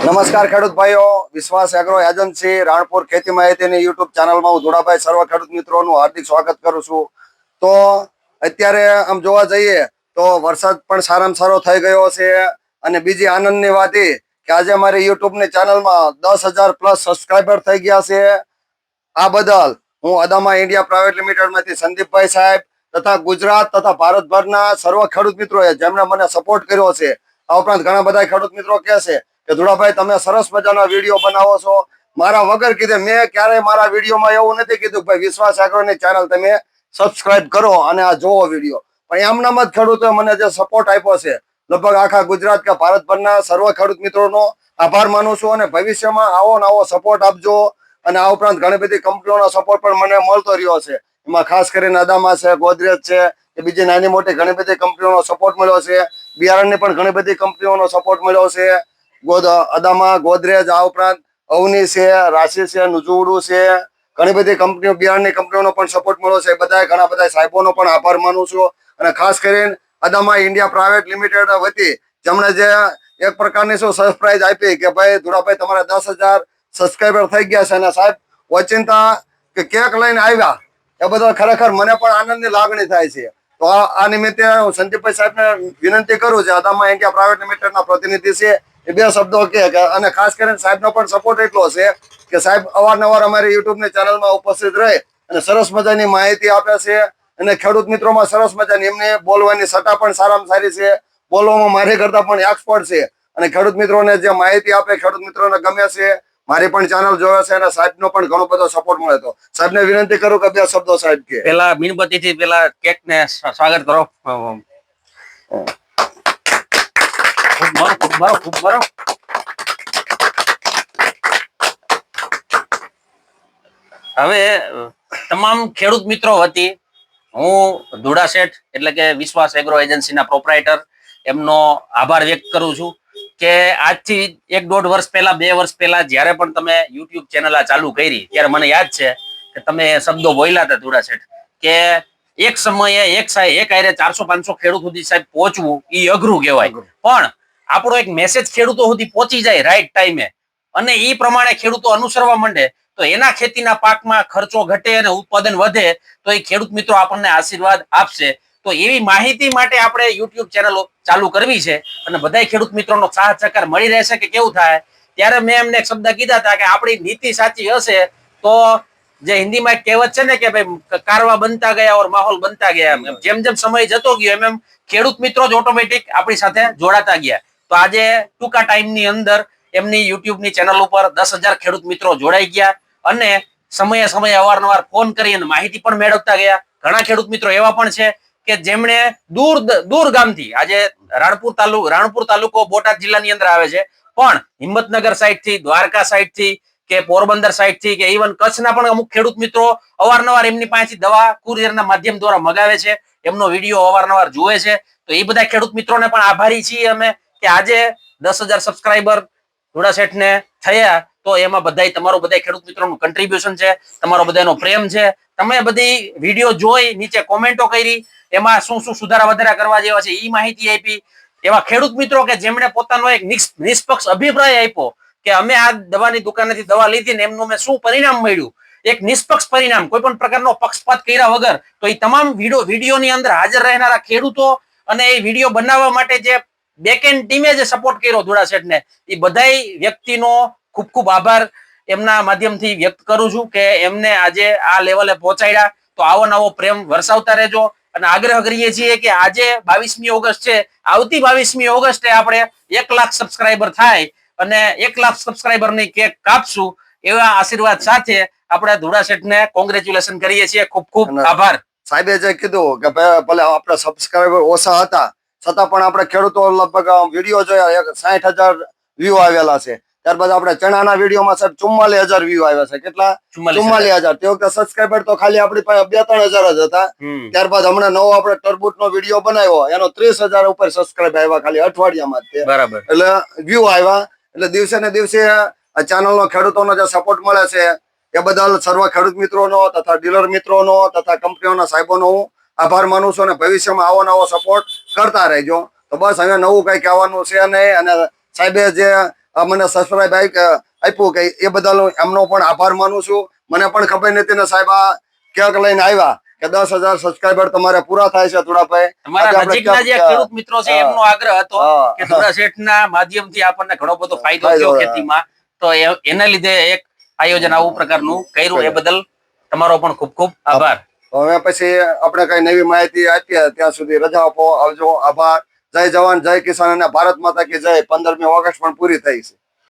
નમસ્કાર ખેડૂત ભાઈઓ, વિશ્વાસ એગ્રો એજન્સી, રાણપુર ખેતી માહિતીની યુટ્યુબ ચેનલમાં હું ધોળાભાઈ સર્વ ખેડૂત મિત્રોનું હાર્દિક સ્વાગત કરું છું. તો અત્યારે આમ જોવા જઈએ તો વરસાદ પણ સારામાં સારો થઈ ગયો છે અને બીજી આનંદની વાત એ કે આજે મારી યુટ્યુબની ચેનલમાં દસ હજાર પ્લસ સબસ્ક્રાઈબર થઈ ગયા છે. આ બદલ હું અદામા ઇન્ડિયા પ્રાઇવેટ લિમિટેડમાંથી સંદીપભાઈ સાહેબ તથા ગુજરાત તથા ભારતભરના સર્વ ખેડૂત મિત્રોએ જેમણે મને સપોર્ટ કર્યો છે, આ ઉપરાંત ઘણા બધા ખેડૂત મિત્રો કહે છે કે ધુડાભાઈ તમે સરસ મજાના વીડિયો બનાવો છો. મારા વગર કીધે મેં ક્યારેય મારા વિડીયોમાં એવું નથી કીધું ભાઈ વિશ્વાસ એગ્રોની ચેનલ તમે સબસ્ક્રાઇબ કરો અને આ જોવો વીડિયો. પણ એમના જ ખેડૂતોએ મને જે સપોર્ટ આપ્યો છે, લગભગ આખા ગુજરાત કે ભારતભરના સર્વ ખેડૂત મિત્રોનો આભાર માનું છું અને ભવિષ્યમાં આવો ને આવો સપોર્ટ આપજો. અને આ ઉપરાંત ઘણી બધી કંપનીઓનો સપોર્ટ પણ મને મળતો રહ્યો છે. એમાં ખાસ કરીને અદામા છે, ગોદરેજ છે કે બીજી નાની મોટી ઘણી બધી કંપનીઓનો સપોર્ટ મળ્યો છે. બિયારણની પણ ઘણી બધી કંપનીઓનો સપોર્ટ મળ્યો છે. અદામા ગોદરેજ આ ઉપરાંત અવની છે, રાશિ છે નુજુડું છે, ઘણી બધી કંપનીઓ, બિહારની કંપનીઓનો પણ સપોર્ટ મળ્યો છે. બધા ઘણા બધા સાહેબોનો પણ આભાર માનું છું. અને ખાસ કરીને અદામા ઇન્ડિયા પ્રાઇવેટ લિમિટેડ વતી જેમણે જે એક પ્રકારની શું સરપ્રાઈઝ આપી કે ભાઈ ધુરાભાઈ તમારા દસ હજાર સબસ્ક્રાઈબર થઈ ગયા છે. અને સાહેબ ઓચિંતા કે કેક લઈને આવ્યા, એ બધા ખરેખર મને પણ આનંદની લાગણી થાય છે. તો આ નિમિત્તે હું સંદીપભાઈ સાહેબને વિનંતી કરું છું. અદામા ઇન્ડિયા પ્રાઇવેટ લિમિટેડના પ્રતિનિધિ છે. એ બે શબ્દો કે અને ખાસ કરીને સાહેબનો પણ સપોર્ટ એટલો છે કે સાહેબ અવારનવાર અમારી યુટ્યુબની ચેનલમાં ઉપસ્થિત રહે અને સરસ મજાની માહિતી આપે છે અને ખેડૂત મિત્રોમાં સરસ મજાની એમને બોલવાની સટા પણ સારામાં સારી છે. બોલવામાં મારી કરતા પણ એક્સપર્ટ છે. અને ખેડૂત મિત્રોને જે માહિતી આપે, ખેડૂત મિત્રોને ગમે છે, મારી પણ ચેનલ જોવે છે અને સાહેબનો પણ ઘણો બધો સપોર્ટ મળે તો. સાહેબને વિનંતી કરું કે બે શબ્દો સાહેબ કે. પેલા મીણબત્તી થી પેલા કેક ને સ્વાગત કરો. ખૂબ મારો ખૂબ મારો ખૂબ મારો હવે તમામ ખેડૂત મિત્રો વતી હું ધુડા શેઠ એટલે કે વિશ્વાસ એગ્રો એજન્સીના પ્રોપરાઇટર એમનો આભાર વ્યક્ત કરું છું કે આજથી એક દોઢ વર્ષ પહેલા બે વર્ષ પહેલા જ્યારે પણ તમે યુટ્યુબ ચેનલ આ ચાલુ કરી ત્યારે મને યાદ છે કે તમે શબ્દો બોલ્યા હતા ધુડા શેઠ કે એક સમયે એક સાહેબ એક આયરે ચારસો પાંચસો ખેડૂત સુધી સાહેબ પહોંચવું એ અઘરું કહેવાય. પણ આપણો એક મેસેજ ખેડૂતો સુધી પહોંચી જાય રાઈટ ટાઈમે અને એ પ્રમાણે ખેડૂતો અનુસરવા માંડે, તો એના ખેતીના પાકમાં ખર્ચો ઘટે અને ઉત્પાદન વધે, તો એ ખેડૂત મિત્રો આપણને આશીર્વાદ આપશે. તો એવી માહિતી માટે આપણે યુટ્યુબ ચેનલો ચાલુ કરવી છે અને બધા ખેડૂત મિત્રોનો સાથ સહકાર મળી રહેશે કે કેવું થાય? ત્યારે મેં એમને એક શબ્દ કીધા હતા કે આપણી નીતિ સાચી હશે, તો જે હિન્દીમાં એક કહેવત છે ને કે ભાઈ કારવા બનતા ગયા ઓર માહોલ બનતા ગયા જેમ જેમ સમય જતો ગયો, એમ એમ ખેડૂત મિત્રો જ ઓટોમેટિક આપણી સાથે જોડાતા ગયા. તો આજે ટૂંકા ટાઈમની અંદર એમની યુટ્યુબની ચેનલ ઉપર દસ ખેડૂત મિત્રો જોડાઈ ગયા અને સમયે સમયે અવારનવાર ફોન કરી અને માહિતી પણ મેળવતા ગયા. ઘણા ખેડૂત મિત્રો એવા પણ છે કે જેમણે દૂર દૂર ગામથી, આજે રાણપુર તાલુકો રાણપુર તાલુકો બોટાદ જિલ્લાની અંદર આવે છે, પણ હિંમતનગર સાઈડથી દ્વારકા સાઈડથી કે પોરબંદર સાઈડથી કે ઇવન કચ્છના પણ અમુક ખેડૂત મિત્રો અવારનવાર એમની પાસેથી દવા કુરિયરના માધ્યમ દ્વારા મગાવે છે. એમનો વીડિયો અવારનવાર જુએ છે. તો એ બધા ખેડૂત મિત્રોને પણ આભારી છીએ અમે. કે આજે દસ હજાર સબસ્ક્રાઈબર ધોળા શેઠને થયા, તો એમાં બધાય, તમારો બધા ખેડૂત મિત્રોનું કન્ટ્રીબ્યુશન છે, તમારો બધાનો પ્રેમ છે. તમે બધી વીડિયો જોઈ, નીચે કોમેન્ટો કરી, એમાં શું શું સુધારા વધારા કરવા જેવા છે એ માહિતી આપી. એવા ખેડૂત મિત્રો કે જેમણે પોતાનો એક નિષ્- નિષ્પક્ષ અભિપ્રાય આપ્યો કે અમે આ દવાની દુકાનેથી દવા લીધી ને એમનું મેં શું પરિણામ મળ્યું? એક નિષ્પક્ષ પરિણામ, કોઈ પણ પ્રકારનો પક્ષપાત કર્યા વગર, તો એ તમામ વીડિયો વિડીયોની અંદર હાજર રહેનારા ખેડૂતો અને એ વીડિયો બનાવવા માટે જે બેકએન્ડ ટીમે જે સપોર્ટ કર્યો ધોળા શેઠને એ બધાય વ્યક્તિનો ખૂબ ખૂબ આભાર. એમના માધ્યમથી વ્યક્ત કરું છું કે એમને આજે આ લેવલે પહોંચાડ્યા. તો આવો નવો પ્રેમ વરસાવતા રહેજો અને આગ્રહ કરીએ છીએ કે આજે બાવીસમી ઓગસ્ટ છે. આવતી બાવીસમી ઓગસ્ટે આપણે એક લાખ સબસ્ક્રાઈબર થાય અને એક લાખ સબસ્ક્રાઈબરની કેક કાપશું એવા આશીર્વાદ સાથે આપણે ધોળા શેઠને કોંગ્રેચ્યુલેશન કરીએ છીએ. ખૂબ ખૂબ આભાર. સાહેબે જે કીધું કે ભલે આપણા સબસ્ક્રાઈબર ઓછા હતા છતાં પણ આપણે ખેડૂતો લગભગ વીડિયો જોયા સાઠ હજાર વ્યૂ આવેલા છે. ત્યારબાદ આપણે ચણાના વિડીયોમાં સાહેબ ચુમ્માલીસ હજાર વ્યૂ આવ્યા છે. કેટલા? ચુમ્માલીસ હજાર. તે વખતે સબસ્ક્રાઈબર તો ખાલી આપણી પાસે બે ત્રણ હજાર જ હતા. ત્યારબાદ હમણાં નવો આપણે ટર્બુટ નો વીડિયો બનાવ્યો. એનો ત્રીસ હજાર ઉપર સબસ્ક્રાઈબ આવ્યા ખાલી અઠવાડિયામાં જ બરાબર. એટલે વ્યૂ આવ્યા. એટલે દિવસે ને દિવસે આ ચેનલનો ખેડૂતોનો જે સપોર્ટ મળે છે એ બદલ સર્વ ખેડૂત મિત્રોનો તથા ડીલર મિત્રોનો તથા કંપનીઓના સાહેબોનો હું આભાર માનું છું અને ભવિષ્યમાં આવો નવો સપોર્ટ કરતા રહેજો. તો બસ હવે નવું કઈ કહેવાનું છે નહીં અને સાહેબે જે મને સબસ્ક્રાઈબ આપ્યું કે એ બદલ એમનો પણ આભાર માનું છું. મને પણ ખબર નથી ને સાહેબ આ ક્યાંક લઈને આવ્યા કે દસ હજાર સબસ્ક્રાઈબર તમારે પૂરા થાય છે થોડાભાઈ. તમારા નજીકના જે ખેડૂત મિત્રો છે એમનો આગ્રહ હતો. કે ધોળા શેઠના માધ્યમથી આપણને ઘણો બધો ફાયદો થયો ખેતીમાં. તો એના લીધે એક આયોજન આવું પ્રકારનું કર્યું. એ બદલ તમારો પણ ખૂબ ખૂબ આભાર. હવે પછી આપણે કઈ નવી માહિતી આપીએ, ત્યાં સુધી રજા આપો, આવજો, આભાર. જય જવાન, જય કિસાન અને ભારત માતા કી જય. પંદરમી ઓગસ્ટ પણ પૂરી થઈ છે.